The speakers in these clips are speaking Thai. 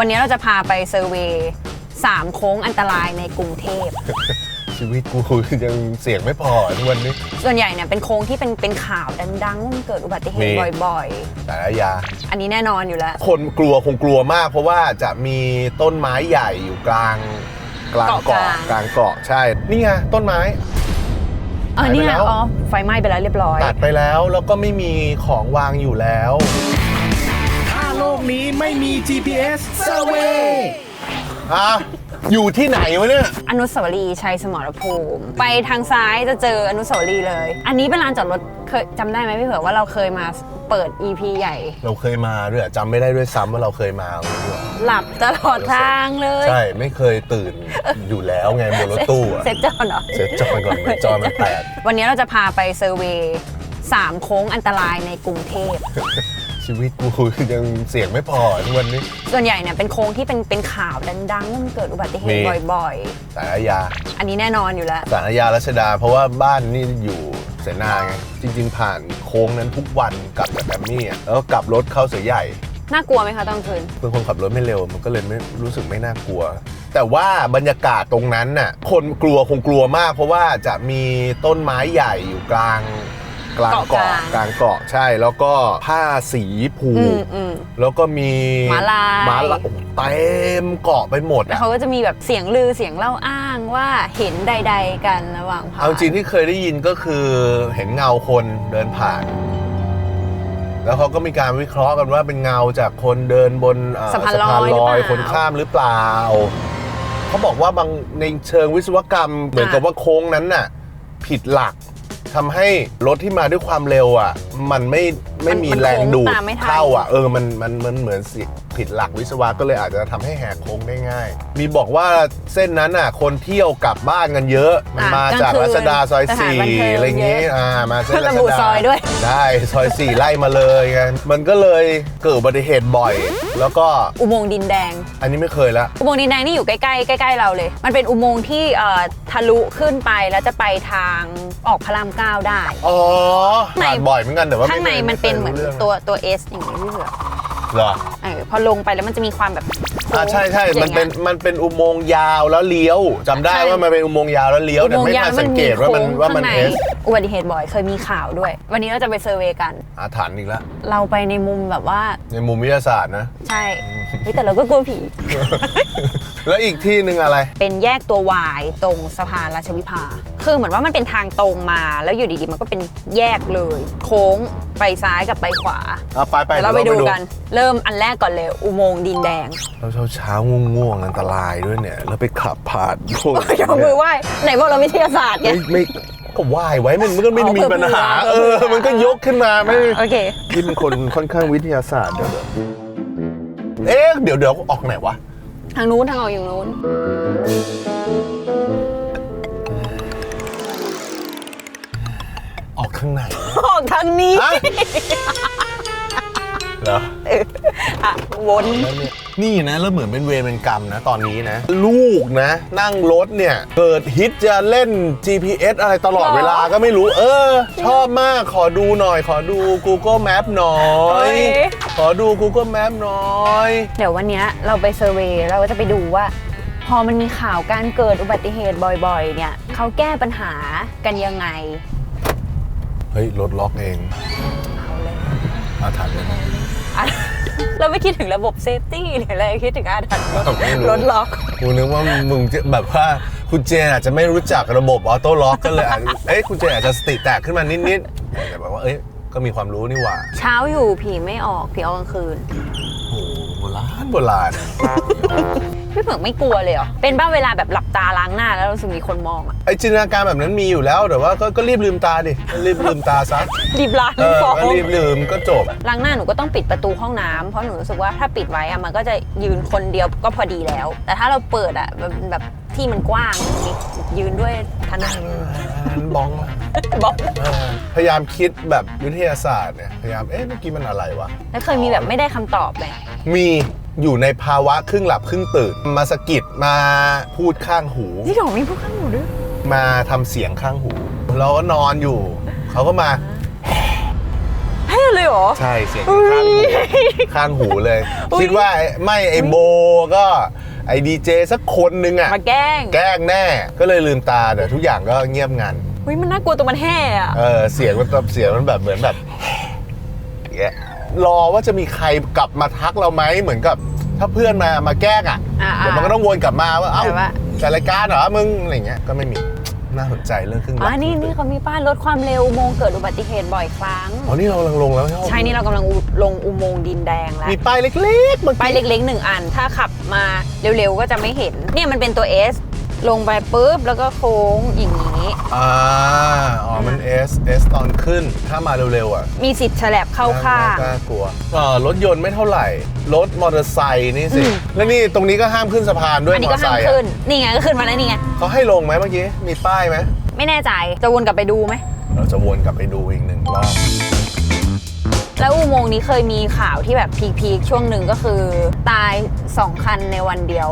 วันนี้เราจะพาไปเซอร์เวย์สามโค้งอันตรายในกรุงเทพ ชีวิตกูยังเสียงไม่พอทุกวันนี้ส่วนใหญ่เนี่ยเป็นโค้งที่เป็นเป็นข่าวดังๆว่ามันเกิดอุบัติเหตุมีบ่อยแต่ละยา ๆ อันนี้แน่นอนอยู่แล้ว คนกลัวคงกลัวมาก เพราะว่าจะมีต้นไม้ใหญ่อยู่กลางกลางเกาะเกาะกลางกลางเกาะใช่ นี่ไงต้นไม้เออเนี่ยหายไปแล้ว อ๋อไฟไหม้ไปแล้วเรียบร้อย ตัดไปแล้วแล้วก็ไม่มีของวางอยู่แล้วถ้าโลก นี้ไม่มี GPS Survey อะอยู่ที่ไหนวะเนี่ย อนุสาวรีย์ชัยสมรภูมิ ไปทางซ้ายจะเจออนุสาวรีย์เลย อันนี้เป็นลานจอดรถเคยจำได้ไหมพี่เผือกว่าเราเคยมาเปิด EP ใหญ่ เราเคยมาด้วยจำไม่ได้ด้วยซ้ำว่าเราเคยมาด้วย หลับตลอดทางเลยใช่ไม่เคยตื่นอยู่แล้วไงบนรถตู้อะเซ็ตจอนเหรอเซ็ตจอยก่อนเหมือนจอยมันแตกวันนี้เราจะพาไปเซอร์เวย์สามโค้งอันตรายในกรุงเทพ ชีวิตกูยังเสียงไม่พอทุกวันนี้ ส่วนใหญ่เนี่ยเป็นโค้งที่เป็นเป็นข่าวดังๆว่ามันเกิดอุบัติเหตุมี บ่อยแต่ละยา ๆ อันนี้แน่นอนอยู่แล้ว สารยารัชดา เพราะว่าบ้านนี่อยู่เสนาไง จริง ๆ ผ่านโค้งนั้นทุกวันกลับจากแกรมมี่อะแล้วก็กลับรถเข้าเสือใหญ่ น่ากลัวไหมคะตอนคืน เป็นคนขับรถไม่เร็วมันก็เลยไม่รู้สึกไม่น่ากลัว แต่ว่าบรรยากาศตรงนั้นน่ะคนกลัวคงกลัวมาก เพราะว่าจะมีต้นไม้ใหญ่อยู่กลาง กลางเกาะเกาะกลาง กลางเกาะใช่ แล้วก็ผ้าสีผูอืกมอืม แล้วก็มีม้าลาย ม้าลายโอ้โหเต็มเกาะไปหมดแล้วอะ เขาก็จะมีแบบเสียงลือเสียงเล่าอ้างว่าเห็นใด ๆ กันระหว่างผ่านเอาจริงที่เคยได้ยินก็คือเห็นเงาคนเดินผ่าน แล้วเขาก็มีการวิเคราะห์กันว่าเป็นเงาจากคนเดินบนเอ่อสะพานลอยหรือเปล่าคนข้ามหรือเปล่า เขาบอกว่าบางในเชิงวิศวกรรมเหมือนกับว่าโค้งนั้นน่ะ ผิดหลัก ทำให้รถที่มาด้วยความเร็วอะ มันไม่ ไม่มีแรงดูดโค้ตามไม่ทัน เข้าอะเออมันมันมันเหมือนสิผิดหลักวิศวะก็เลยอาจจะทำให้แหกโค้งได้ง่าย มีบอกว่าเส้นนั้นอะ คนเที่ยวกลับบ้านกันเยอะ มันมาจากรัชดาซอยสี่อะไรอย่างงี้อ่ามาเส้นเพื่อรัระชบุดาซอยด้วย ได้ซอยสี่ไล่มาเลยไงมันก็เลยเกิดอุบัติเหตุบ่อย แล้วก็อุโมงค์ดินแดง อันนี้ไม่เคยละ อุโมงค์ดินแดงนี่อยู่ใกล้ๆใกล้ๆเราเลย มันเป็นอุโมงค์ที่เอ่อทะลุขึ้นไปแล้วจะไปทางออกพระรามเก้าได้ อ๋อข้างในผ่านบ่อยเหมือนกันแต่ว่าข้างในไคยมันเป็นเหมือนไคยรู้รื่องตัวตัวเอสอย่างนี้พี่เผือกเหรอเออพอลงไปแล้วมันจะมีความแบบอ่าใช่ใช่อย่างมันเป็นงี้ยมันเป็นอุโมงค์ยาวแล้วเลี้ยวจำได้ใช่ว่ามันเป็นอุโมงค์ยาวแล้วเลี้ยวแต่อุโมงไม่ค์ยาวทันสังเกตว่ามันโค้งว่ามันข้งเอในสอุบัติเหตุบ่อยเคยมีข่าวด้วย วันนี้เราจะไปเซอร์เวย์กันอาถรรพ์อีกแล้วเราไปในมุมแบบว่า ในมุมวิทยาศาสตร์นะ ใช่เฮ้ยแต่เราก็กลัวผี แล้วอีกที่หนึ่งอะไร เป็นแยกตัววายตรงสะพานราชวิภา คือเหมือนว่ามันเป็นทางตรงมา แล้วอยู่ดีๆ มันก็เป็นแยกเลย โค้งไปซ้ายกับไปขวาเอาไปไปเดี๋ยวเราไปดูกัน เริ่มอันแรกก่อนเลย อุโมงค์ดินแดงเราเช้าเช้าๆง่วงๆอันตรายด้วยเนี่ย แล้วไปขับผ่านพวกยกมือไหว้ไหนบอกเราวิทยาศาสตร์ไง ไม่ไม่ก็ว่ายไว้มันมันก็ไม่อ๋อมีปัญหาเผื่เอออมันก็ยกขึ้นมาไม่โอเคที่เป็นคนค่อนข้างวิทยาศาสตร์เดี๋ยวเดี๋ยวเอ๊ะเดี๋ยวเดี๋ยวออกไหนวะ ทางนู้นทางออกอย่างนู้น ข้างไหนออกทางนี้ฮะเหรออะวนแล้วเนี่ยนี่นะแล้วเหมือนเป็นเวรเป็นกรรมนะตอนนี้นะ ลูกนะ นั่งรถเนี่ยเกิดฮิตจะเล่น GPS อะไรตลอดเวลาก็ไม่รู้ เออ ชอบมากขอดูหน่อย ขอดู Google Map หน่อย ขอดู Google Map หน่อย เดี๋ยววันเนี้ยเราไปเซอร์เวย์เราก็จะไปดูว่า พอมันมีข่าวการเกิดอุบัติเหตุบ่อยๆ เนี่ยเขาแก้ปัญหากันยังไง เฮ้ยรถล็อกเองเอาเลยอาถรรพ์เลยนะ อะเราไม่คิดถึงระบบเซฟตี้หรืออะไรคิดถึงอาถรรพ์รถไม่รู้ รถล็อก กูนึกว่ามึงจะแบบว่าคุณเจนอาจจะไม่รู้จักระบบออโต้ล็อกก็เลยอาจเอ้ยคุณเจนอาจจะสติแตกขึ้นมานิดๆแต่แบบว่าเอ้ยก็มีความรู้นี่หว่าเช้าอยู่ผีไม่ออกผีออกกลางคืน โอ้โหโบราณโบราณ พี่เผือกไม่กลัวเลยเหรอ เป็นบ้าเวลาแบบหลับตาล้างหน้าแล้วรู้สึกมีคนมองอะไอจินตนาการแบบนั้นมีอยู่แล้วแต่ว่าก็ก็รีบลืมตาดิก็รีบลืมตาซะรีบล้างเออฟองก็รีบลืมก็จบ ล้างหน้าหนูก็ต้องปิดประตูห้องน้ำเพราะหนูรู้สึกว่าถ้าปิดไว้อะมันก็จะยืนคนเดียวก็พอดีแล้ว แต่ถ้าเราเปิดอะแบบแบบที่มันกว้างมียืนด้วยถนัดอันนั้นบ้องละบอกเออพยายามคิดแบบวิทยาศาสตร์เนี่ยพยายามเอ๊ะเมื่อกี้มันอะไรวะแล้วเคยมีแบบไม่ได้คำตอบไหมมี อยู่ในภาวะครึ่งหลับครึ่งตื่น มาสะกิดมาพูดข้างหู นี่หรอมีพวกข้างหนูด้วย มาทำเสียงข้างหู เราก็นอนอยู่ เขาก็มาเฮ้ยเลยเหรอเหรอ ใช่เสียงข้างหูข้างหูเลย อุ๊ย คิดว่าไอ้ไม่ไอโบก็ไอดีเจสักคนนึงอะ มาแกล้งแกล้งแน่ก็เลยลืมตาแต่ทุกอย่างก็เงียบงัน เฮ้ยมันน่ากลัวตัวมันแห่อะ เออเสียงมันแบบเสียงมันแบบเหมือนแบบ อย่างเงี้ย รอว่าจะมีใครกลับมาทักเราไหมเหมือนกับ ถ้าเพื่อนมามาแกล้งอะอ่าๆเดี๋ยวมันก็ต้องวนกลับมาว่าเอ้าแต่ว่าจัดรายการเหรอมึงอะไรเงี้ยก็ไม่มีน่าสนใจเรื่องเครื่องอ๋บิอนี่นี่เขามีป้ายลดความเร็วอุโมงค์เกิดอุบัติเหตุบ่อยครั้ง อ๋อนี่เรากำลังลงแล้วใช่นี่เรากำลังอุลงอุโมงค์ดินแดงแล้ว มีป้ายเล็กๆเมื่อป้ายกี้เล็กๆหนึ่งอัน ถ้าขับมาเร็วๆ ก็จะไม่เห็น เนี่ยมันเป็นตัว S ลงไปปุ๊บแล้วก็โค้งอย่างนี้ อ่าอ๋อมัน S S ตอนขึ้นถ้ามาเร็วๆอะมีสิทธิ์ฉลับเข้าข้าง น่ากลัวเอ่อรถยนต์ไม่เท่าไหร่ รถมอเตอร์ไซค์นี่สิ อืม แล้วนี่ตรงนี้ก็ห้ามขึ้นสะพานด้วยอันนี้มอก็เตอร์ไซห้ามค์ขึ้อะนนี่ไงก็ขึ้นมาแล้วนี่ไงเขาให้ลงไหมเมื่อกี้ มีป้ายไหม ไม่แน่ใจจะวนกลับไปดูไหม เราจะวนกลับไปดูอีกหนึ่งรอบ แล้วอุโมงค์นี้เคยมีข่าวที่แบบพีคๆช่วงหนึ่งก็คือ ตาย2คันในวันเดียว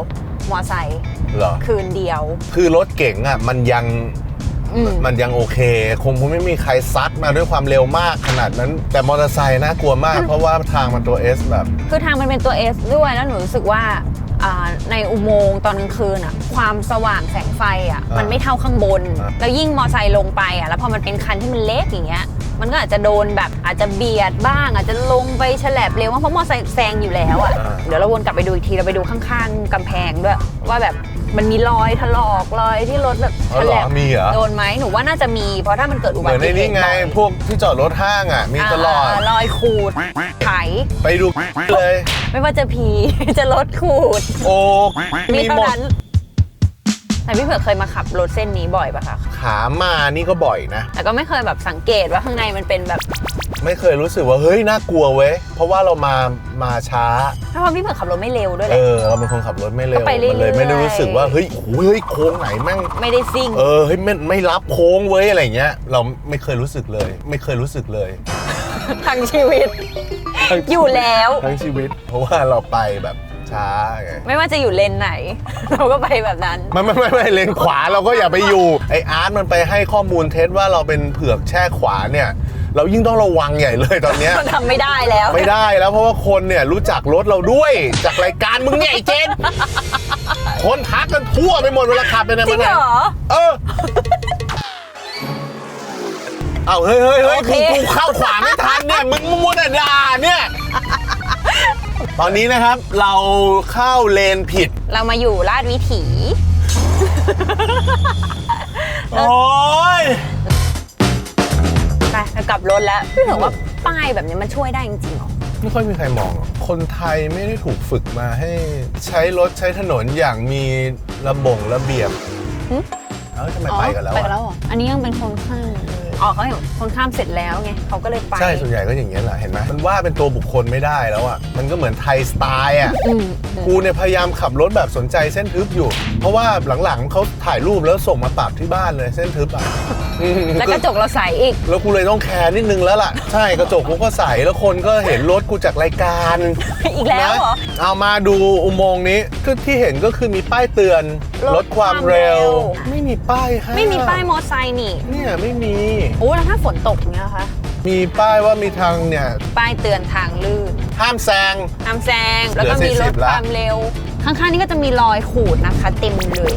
มอไซค์เหรอ คืนเดียว คือรถเก๋งอะมันยังอืมมันยังโอเค คงไม่มีใครซัดมาด้วยความเร็วมากขนาดนั้น แต่มอเตอร์ไซค์น่ากลัวมาก เพราะว่าทางมันตัว S แบบ คือทางมันเป็นตัว S ด้วยแล้วหนูรู้สึกว่าอ่าในอุโมงค์ตอนกลางคืนอะความสว่างแสงไฟอะอ่ามัมันไม่เท่าข้างบน อ่า แล้วยิ่งมอไซค์ลงไปอะแล้วพอมันเป็นคันที่มันเล็กอย่างเงี้ย มันก็อาจจะโดนแบบอาจจะเบียดบ้าง อาจจะลงไปฉลับเร็วมากเพราะมอไซค์แซงอยู่แล้วอะเดี๋ยวเราวนกลับไปดูอีกทีเราไปดูข้างๆกำแพงด้วยว่าแบบมันมีรอยถลอกรอยที่รถแบบอ๋อฉเหรลัอบมีเหรอโดนไหมหนูว่าน่าจะมี เพราะถ้ามันเกิดอุเหบัมือนติในเหนี้ตุไงบ่อยพวกที่จอดรถห้างอะ มีตลอดารอยขูดไถไปดูเลย ไม่ว่าจะผี จะรถขูด โอ้มีมีเท่าหมดนั้น แต่พี่เผือกเคยมาขับรถเส้นนี้บ่อยปะคะ ขามานี่ก็บ่อยนะ แต่ก็ไม่เคยแบบสังเกตว่าข้างในมันเป็นแบบไม่เคยรู้สึกว่าเฮ้ยน่ากลัวเว้ยเพราะว่าเรามามาช้าถ้าว่าพี่เผือกขับรถไม่เร็วด้วยแหเอละ อเราเป็นคนขับรถไม่เร็วก็ไปเรื่อยๆ มันเลยไม่ได้รู้สึกว่าเฮ้ยโอ้โหเฮ้ยโค้งไหนแม่ง ไม่ได้ซิ่ง เออเฮ้ยไม่ไม่รับโค้งเว้ยอะไรเงี้ย เราไม่เคยรู้สึกเลย ไม่เคยรู้สึกเลย ทั้งชีวิต อยู่แล้ว ทั้งชีวิต เพราะว่าเราไปแบบ ช้าไงไม่ว่าจะอยู่เลนไหน เราก็ไปแบบนั้น ไม่ไม่ไม่ไม่เลนขวาเราก็อย่าไปอยู่ ไออาร์ตมันไปให้ข้อมูลเท็จว่าเราเป็นเผือกแช่ขวาเนี่ย เรายิ่งต้องระวังใหญ่เลยตอนเนี้ยเราทำไม่ได้แล้ว ไม่ได้แล้วเพราะว่าคนเนี่ยรู้จักรถเราด้วยจากรายการมึงเนี่ยไอ้เจน คนทักกันทั่วไปหมดเวลาขับไปไหนจริมางไหนเหรอ เออ เอาเฮ้ยเฮ้ยเฮ้ยโอเค กูกูเข้าขวาไม่ทันเนี่ย มึงมัวแต่ด่าเนี่ย ตอนนี้นะครับเราเข้าเลนผิด เรามาอยู่ลาดวิถี โอ้ยไปเรากลับรถแล้วพี่เผือกว่าป้ายแบบนี้มันช่วยได้จริงๆเหรอ ไม่ค่อยมีใครมองหรอกคนไทยไม่ได้ถูกฝึกมาให้ใช้รถใช้ถนนอย่างมีระบงระเบียบหึ เอ้าทำไมไปกันแล้วไปอะกันแล้วเหรออันนี้ยังเป็นคนข้ามอ๋ อเขาเห็นคนข้ามเสร็จแล้วไงเขาก็เลยไปใช่ส่วนใหญ่ก็อย่างเงี้ยแหละเห็นไหมมันว่าเป็นตัวบุคคลไม่ได้แล้วอะมันก็เหมือนไทยสไตล์อะอืมอืมกูเนี่ยพยายามขับรถแบบสนใจเส้นทึบอยู่ เพราะว่าหลังๆเขาถ่ายรูปแล้วส่งมาปรับที่บ้านเลยเส้นทึบอะอืมแล้วกระจกเราใสอีก แล้วกูเลยต้องแคร์นิดนึงแล้วล่ะ ใช่กระจกกูก็ใส่แล้วคนก็เห็นรถกูจากรายการอีกแล้วเหรอนะ เอามาดูอุโมงค์นี้คือที่เห็นก็คือมีป้ายเตือนลดลดความเร็วความเร็ว ไม่มีป้ายห้ามไม่มีป้ายมอไซค์นี่ เนี่ยไม่มี โอ้แล้วถ้าฝนตกเนี้ยคะ มีป้ายว่ามีทางเนี่ย ป้ายเตือนทางลื่น ห้ามแซง ห้ามแซง แล้วก็เหลืมีอลด40ละความเร็ว ข้างๆนี่ก็จะมีรอยขูดนะคะ เต็มเลย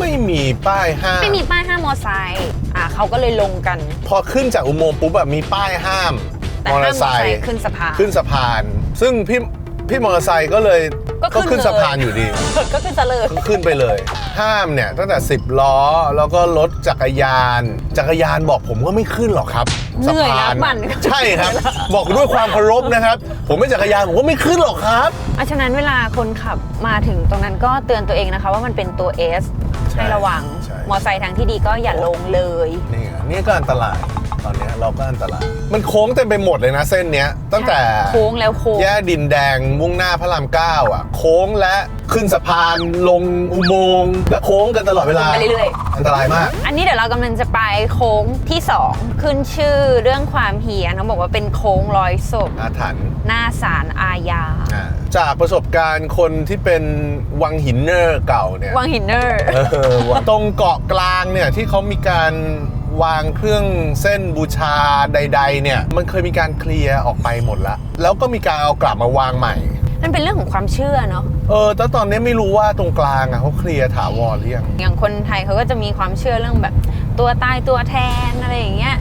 ไม่มีป้ายห้าม ไม่มีป้ายห้ามมอไซค์อ่าเขาก็เลยลงกัน พอขึ้นจากอุโมงค์ปุ๊บแบบมีป้ายห้ามแต่มอเตห้าอมร์มไซอไซค์ค์ขึ้นสะพาน ขึ้นสะพาน ซึ่งพี่ พี่มอเตอร์ไซค์ก็เลยก็ขึ้นขึ้นสะพานอยู่ดี ก็ขึ้นซะเลยขึ้นไปเลย ห้ามเนี่ยตั้งแต่ 10 ล้อแล้วก็รถจักรยาน จักรยานบอกผมว่าไม่ขึ้นหรอกครับเหนื่อยสะนะพานมันใช่ครับ บอกด้วยความเคารพนะครับ ผมไม่จักรยานผมก็ไม่ขึ้นหรอกครับอะฉะนั้นเวลาคนขับมาถึงตรงนั้นก็เตือนตัวเองนะคะ ว่ามันเป็นตัว S ใช่ให้ระวังใช่มอไซค์ทางที่ดีก็อย่าลงเลย นี่ไงนี่ก็อันตราย ตอนเนี้ยเราก็อันตราย มันโค้งเต็มไปหมดเลยนะเส้นเนี้ย ตั้งแต่โค้งแล้วโค้ง แยกดินแดงมุ่งหน้าพระรามเก้าอะ โค้งและขึ้นสะพานลงอุโมงค์และโค้งกันตลอดเวลาไปเรื่อยอันตรายมาก อันนี้เดี๋ยวเรากำลังจะไปโค้งที่ 2 ขึ้นชื่อเรื่องความเฮียนเขาบอกว่าเป็นโค้งร้อยศพอาถรรพ์หน้าศาลอาญา อ่าจากประสบการณ์คนที่เป็นวังหินเนอร์เก่าเนี่ย วังหินเนอร์ เออว่าตรงเกาะกลางเนี่ยที่เขามีการ วางเครื่องเส้นบูชาใด ๆ เนี่ย มันเคยมีการเคลียร์ออกไปหมดละแล้วก็มีการเอากลับมาวางใหม่ มันเป็นเรื่องของความเชื่อเนาะเออแต่ตอนนี้ไม่รู้ว่าตรงกลางอะเขาเคลียร์ถาวรหรือยังอย่างคนไทยเขาก็จะมีความเชื่อเรื่องแบบตัวตายตัวแทนอะไรอย่างเงี้ย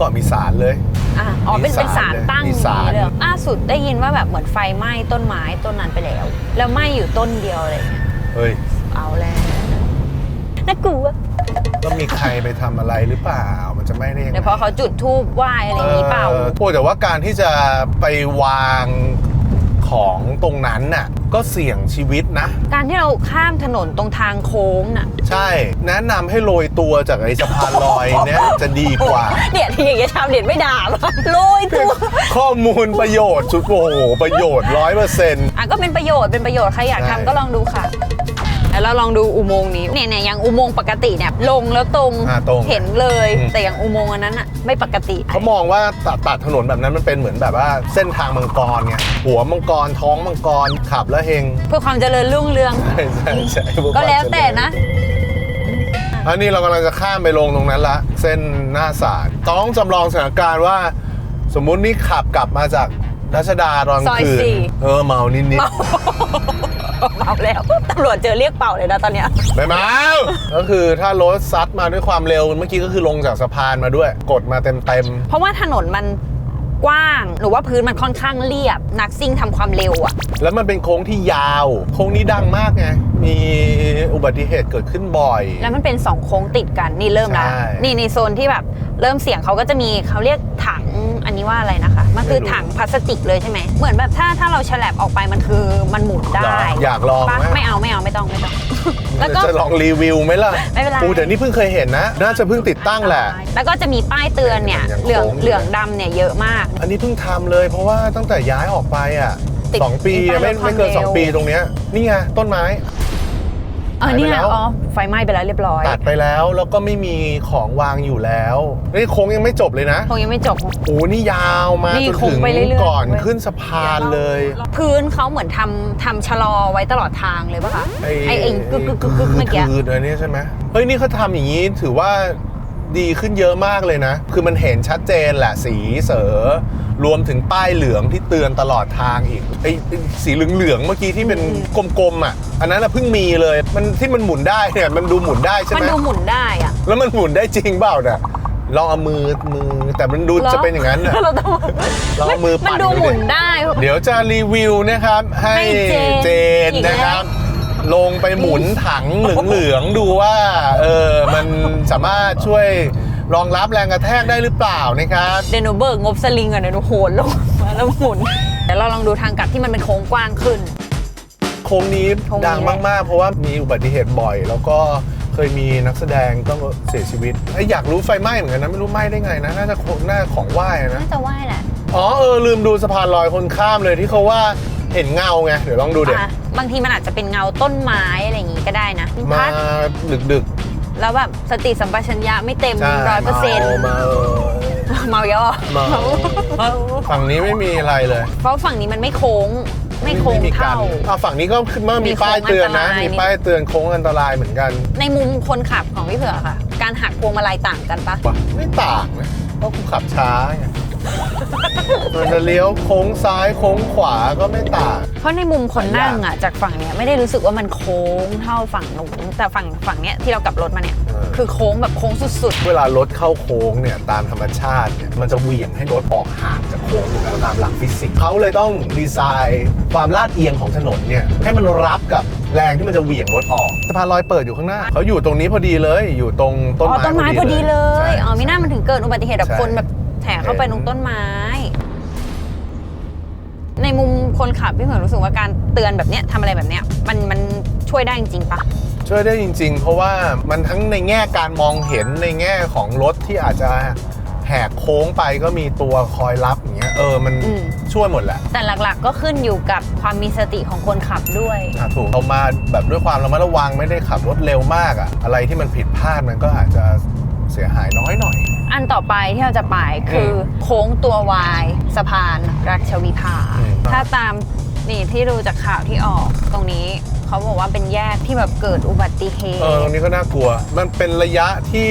ก่อนมีศาลเลย อะอ๋อเป็นมีเป็นศาสาลรเลยตั้งมีอย่างศาลนี้เลยเหรอล่าสุดได้ยินว่าแบบเหมือนไฟไหม้ต้นไม้ต้นนั้นไปแล้ว แล้วไหม้อยู่ต้นเดียวอะไรอย่างเงี้ยเฮ้ย เอาแล้ว น่ากลัวก็มีใครไปทำอะไรหรือเปล่า มันจะไม่ได้ยังไง เดี๋ยวพอเขาจุดทูบไหว้อะไรอย่างงี้เปล่า ออพูดแต่ว่าการที่จะไปวางของตรงนั้นน่ะก็เสี่ยงชีวิตนะ การที่เราข้ามถนนตรงทางโค้งน่ะใช่ แนะนำให้โรยตัวจากไอ้สะพานลอยเนี่ย จะดีกว่า เนี่ยที่อย่างเงี้ยชาวเน็ตไม่ด่าหรอกโรยตัว ข้อมูลประโยชน์ชุดโอ้โห ประโยชน์ร้อยเปอร์เซ็นต์ อะก็เป็นประโยชน์เป็นประโยชน์ใครอยากใช่ ทำก็ลองดูค่ะ แล้วเราลองดูอุโมงค์นี้เนี่ยเนี่ยอย่างอุโมงค์ปกติเนี่ยลงแล้วตรงอ่าตรง เห็นเลยอืมแต่อย่างอุโมงค์อันนั้นอะไม่ปกติ เขามองว่าตัดตัดถนนแบบนั้นมันเป็นเหมือนแบบว่าเส้นทางมังกรไงหัวมังกรท้องมังกรขับแล้วเฮงเพื่อความเจริญรุ่งเรือง ใช่ใช่ใช่พกก็แล้วแต่นะ อันนี้เรากำลังจะข้ามไปลงตรงนั้นละ เส้นหน้าศาลต้องจำลองสถานการณ์ว่า สมมุตินี่ขับกลับมาจากรัชดาตอนซอยคืนสี่ เออเมานิดนิด เมาเมาแล้วตำรวจเจอเรียกเป่าเลยนะตอนเนี้ย ไม่เมาก็คือถ้ารถซัดมาด้วยความเร็วเมื่อกี้ก็คือลงจากสะพานมาด้วย กดมาเต็มเต็มเพราะว่าถนนมันกว้างหรือว่าพื้นมันค่อนข้างเรียบ นักซิ่งทำความเร็วอะๆแล้วมันเป็นโค้งที่ยาว โค้งนี้ดังมากไง มีอุบัติเหตุเกิดขึ้นบ่อย แล้วมันเป็นสองโค้งติดกันนี่เริ่มแล้วใช่ นี่ในโซนที่แบบเริ่มเสียงเขาก็จะมีเขาเรียกถังอันนี้ว่าอะไรนะคะ มันคือไม่รู้ถังพลาสติกเลยใช่ไหม เหมือนแบบถ้าถ้าเราฉลับออกไปมันคือมันหมุนได้ อยากลองปะไหมไม่เอาไม่เอาไม่ต้องไม่ต้อง แล้วก็ จะลองรีวิวไหมล่ะไม่เป็นไรอูแต่นี่เพิ่งเคยเห็นนะ น่าจะเพิ่งติดตั้งแหละ แล้วก็จะมีป้ายเตือนเนี่ยอย่างเหลืองโค้งเหลืองดำเนี่ยเยอะมาก อันนี้เพิ่งทำเลยเพราะว่าตั้งแต่ย้ายออกไปอะติดสองปีมีป้ายไม่ลดความไม่เกินสองเร็วปีตรงเนี้ยนี่ไงต้นไม้ เออเนี่ยหายไปแล้วอ๋อไฟไหม้ไปแล้วเรียบร้อยตัดไปแล้วแล้วก็ไม่มีของวางอยู่แล้วนี่โค้งยังไม่จบเลยนะคงยังไม่จบ โอ้นี่ยาวมานี่จนโค้ถึงงไปเรื่อยๆก่อนเว้ย ขึ้นสะพานเลย พื้นเขาเหมือนทำทำชะลอไว้ตลอดทางเลยปะคะไอ้ไอ้กึกกึกกึกกึกเมื่อกี้ คืนอันนี้ใช่ไหมเฮ้ยนี่เขาทำอย่างนี้ถือว่า ดีขึ้นเยอะมากเลยนะ คือมันเห็นชัดเจนแหละสีเสือรวมถึงป้ายเหลืองที่เตือนตลอดทางอีกไอ้ไอ้สีเหลืองๆเมื่อกี้ที่เป็นกลมๆอะ อันนั้นน่ะเพิ่งมีเลย มันที่มันหมุนได้เนี่ยมันดูหมุนได้ใช่มันไหมดูหมุนได้อะแล้วมันหมุนได้จริงเปล่าเนี่ยลองเอามือมือแต่มันดูจะเป็นอย่างนั้นน่ะเราต้องลองเอามือมันปั่นดูดูหมุดินได้ เดี๋ยวจะรีวิวนะครับให้ให้เจนเจนอีกแล้วนะครับ ลงไปหมุนถังเหลืองๆดูว่าเออมันสามารถช่วยรองรับแรงกระแทกได้หรือเปล่านะครับเดยวหนูเบิกงบสลิงก่อนเดี๋ยวหนูโหนลงมาแล้วหมุนเดี๋ยวเราลองดูทางกลับที่มันเป็นโค้งกว้างขึ้นโค้งนี้โค้งนี้ดังมากๆ เพราะว่ามีอุบัติเหตุบ่อย แล้วก็เคยมีนักแสดงต้องเสียชีวิตไอยอยากรู้ไฟไหม้เหมือนกันนะไม่รู้ไหม้ได้ไงนะน่าจะโคน่าของไหว้นะน่าจะไหวแหละอ๋อเออลืมดูสะพานลอยคนข้ามเลยที่เขาว่าเห็นเงาไงเดี๋ยวลองดูเด็กอะ บางทีมันอาจจะเป็นเงาต้นไม้อะไรอย่างงี้ก็ได้นะมาพัดดึกแล้วแบบสติสัมปชัญญะไม่เต็มๆใช่ร้อยเปอร์เซ็นต์มาเออ เมาเยอะเมา ฝั่งนี้ไม่มีอะไรเลยเพราะฝั่งนี้มันไม่โค้งไม่โค้งมีกัเท่าอะฝั่งนี้ก็ขึ้นมามีมีโค้งป้ายเตือนนะ อันตราย มีป้ายเตือนโค้งอันตรายเหมือนกันในมุมคนขับของพี่เผือกค่ะ การหักพวงมาลัยต่างกันปะ ว่ะไม่ต่างนะเพราะกูขับช้าไง มันจะเลี้ยวโค้งซ้ายโค้งขวาก็ไม่ต่าง เพราะในมุมคนนั่งอะจากฝั่งเนี้ยไม่ได้รู้สึกว่ามันโค้งเท่าฝั่งนู้นแต่ฝั่งฝั่งเนี้ยที่เรากลับรถมาเนี่ย เออ คือโค้งแบบโค้งสุด เวลารถเข้าโค้งเนี่ยตามธรรมชาติเนี่ยมันจะเหวี่ยงให้รถออกห่างจากโค้งอยู่แล้วตามหลักฟิสิกส์เขาเลยต้องดีไซน์ความลาดเอียงของถนนเนี่ยให้มันรับกับแรงที่มันจะเหวี่ยงรถออกสะพานลอยเปิดอยู่ข้างหน้าเขาอยู่ตรงนี้พอดีเลยอยู่ตรงๆต้นอ๋อไม้ต้นไม้พอดีเลยใช่อ๋อมีหน้ามันถึงเกิดอุบัติเหตุแบบใช่คนแบบ แถเข้าไปตรงต้นไม้ ในมุมคนขับพี่เผือกรู้สึกว่าการเตือนแบบเนี้ยทำอะไรแบบเนี้ยมันมันช่วยได้จริงๆปะช่วยได้จริง ๆ เพราะว่ามันทั้งในแง่การมองเห็นในแง่ของรถที่อาจจะแหกโค้งไปก็มีตัวคอยรับอย่างเงี้ยเออมันอืม ช่วยหมดแหละ แต่หลักๆ ก็ขึ้นอยู่กับความมีสติของคนขับด้วย อะถูกเรามาแบบด้วยความระมัดระวังไม่ได้ขับรถเร็วมากอะอะไรที่มันผิดพลาดมันก็อาจจะ เสียหายน้อยหน่อย อันต่อไปที่เราจะไปคืออโค้งตัววายสะพานราชวิภา อืม ถ้าตามนี่ที่ดูจากข่าวที่ออกตรงนี้ เขาบอกว่าเป็นแยกที่แบบเกิดอุบัติเหเออตรตุงนี้ก็น่ากลัว มันเป็นระยะที่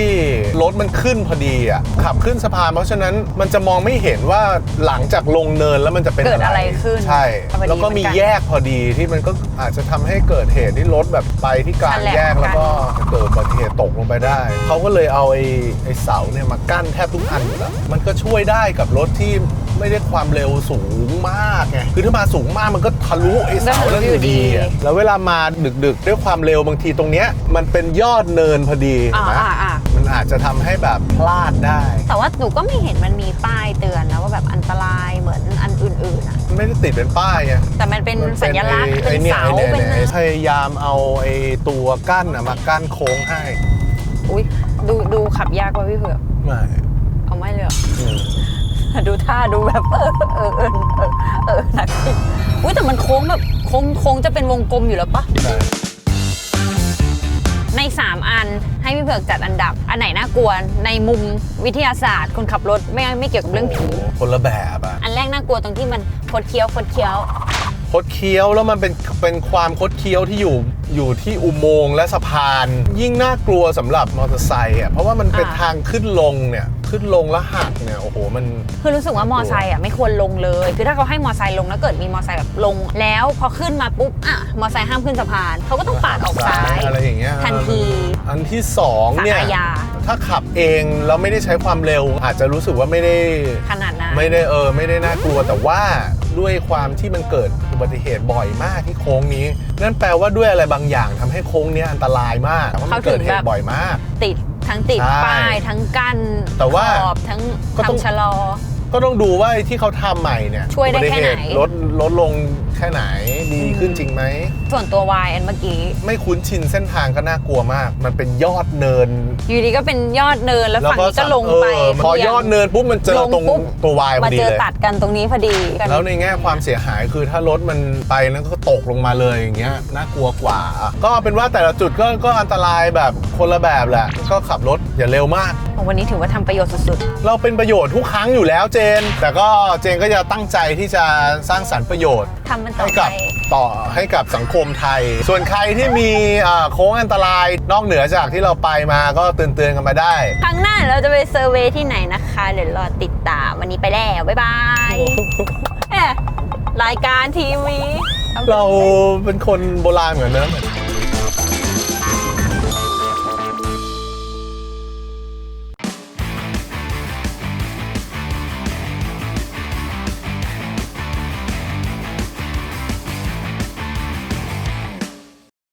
รถมันขึ้นพอดีอะขับขึ้นสะพานเพราะฉะนั้นมันจะมองไม่เห็นว่าหลังจากลงเนินแล้วมันจะเป็นเกิดอะไรขึ้นใช่พอดีแล้วก็มีเหมือนกันแยกพอดีที่มันก็อาจจะทำให้เกิดเหตุที่รถแบบไปที่กลางฉลับแยกกันแล้วก็เกิดอุบัติเหตุตกลงไปได้เขาก็เลยเอาไอ้ไอ้เสาเนี่ยมากั้นแทบทุกอันอยู่แล้วมันก็ช่วยได้กับรถที่ไม่ได้ความเร็วสูงมากไงคือถ้ามาสูงมากมันก็ทะลุไอ้เสาแล้วอยู่ดีอะแล้วเวลามาดึกๆ ด้วยความเร็วบางทีตรงเนี้ยมันเป็นยอดเนินพอดีเห็อ่านไหมอ่าอ่า มันอาจจะทำให้แบบพลาดได้ แต่ว่าหนูก็ไม่เห็นมันมีป้ายเตือนนะว่าแบบอันตรายเหมือนอันอื่นๆอะมันไม่ได้ติดเป็นป้ายไง แต่มันเป็นมันสัญลักษณ์ไอ้เป็นไอ้เสาเนี่ยเป็นไอ้เนี่ยพยายามเอาไอ้ตัวกั้นอะมากั้นโค้งให้อุ้ยดูดูขับยากกว่าพี่เผือกไม่เอาไม่เลยเหรอ อืมดูท่าดูแบบ เออเออเออเออเออหนักจริงอุ้ยแต่มันโค้งแบบโค้งโค้งจะเป็นวงกลมอยู่แล้วปะใช่ใน 3 อันให้พี่เผือกจัดอันดับ อันไหนน่ากลัวในมุมวิทยาศาสตร์ คนขับรถไม่ไม่เกี่ยวกับเรื่องผีโโหคนละแบบอะอันแรกน่ากลัวตรงที่มันคดเคี้ยวคดเคี้ยว คดเคี้ยวแล้วมันเป็นเป็นความคดเคี้ยวที่อยู่ อยู่ที่อุโมงค์และสะพาน ยิ่งน่ากลัวสำหรับมอเตอร์ไซค์อะเพราะว่ามันเป็นอ่า ทางขึ้นลงเนี่ยขึ้นลงแล้วหักเนี่ยโอ้โหมัน คือรู้สึกว่ามอไซค์อะไม่ควรลงเลย คือถ้าเขาให้มอไซค์ลงแล้วเกิดมีมอไซค์แบบลง แล้วพอขึ้นมาปุ๊บอะมอไซค์ห้ามขึ้นสะพานเขาก็ต้องปาดออกซ้าย อะไรอย่างเงี้ยทันทีอันที่สองเนี่ยศาลอาญา ถ้าขับเองแล้วไม่ได้ใช้ความเร็ว อาจจะรู้สึกว่าไม่ได้ ขนาดนั้น ไม่ได้เออ ไม่ได้น่ากลัวแต่ว่าด้วยความที่มันเกิดอุบัติเหตุบ่อยมากที่โค้งนี้ นั่นแปลว่าด้วยอะไรบางอย่างทำให้โค้งเนี้ยอันตรายมากเพราะมันเกิดเหตุบ่อยมาก ติดทั้งติดใช่ป้ายทั้งกั้นแต่ว่าขอบทั้งก็ต้องทำชะลอ ก็ต้องดูว่าไอ้ที่เขาทำใหม่เนี่ยช่วยได้แค่ไหน อุบัติเหตุลดลดลงแค่ไหนดีขึ้นจริงไหม ส่วนตัววายอันเมื่อกี้ไม่คุ้นชินเส้นทางก็น่ากลัวมาก มันเป็นยอดเนินอยู่ดีก็เป็นยอดเนินแล้วฝั่งนี้ก็ลงไปเออพอยอดเนินปุ๊บมันเจอตรงปุ๊บตัววายพมาอดีเจอเลย ตัดกันตรงนี้พอดีแล้วในแง่ความเสียหายคือถ้ารถมันไปแล้วก็ตกลงมาเลยอย่างเงี้ยน่ากลัวกว่าอะก็เป็นว่าแต่ละจุดก็ก็อันตรายแบบคนละแบบแหละ ก็ขับรถอย่าเร็วมาก วันนี้ถือว่าทำประโยชน์สุดเราเป็นประโยชน์ทุกครั้งอยู่แล้วเจน แต่ก็เจนก็จะตั้งใจที่จะสร้างสรรค์ประโยชน์ ๆทำมันต่อให้ไปกับต่อให้กับสังคมไทย ส่วนใครที่มีอ่าโค้งอันตรายนอกเหนือจากที่เราไปมาก็เตือนๆกันมาได้ ครั้งหน้าเราจะไปเซอร์เวย์ที่ไหนนะคะ เดี๋ยวรอติดตามวันนี้ไปแล้ว บ๊ายบายเอ๊ะรายการทีวี เราเป็นคนโบราณเหมือนเดิม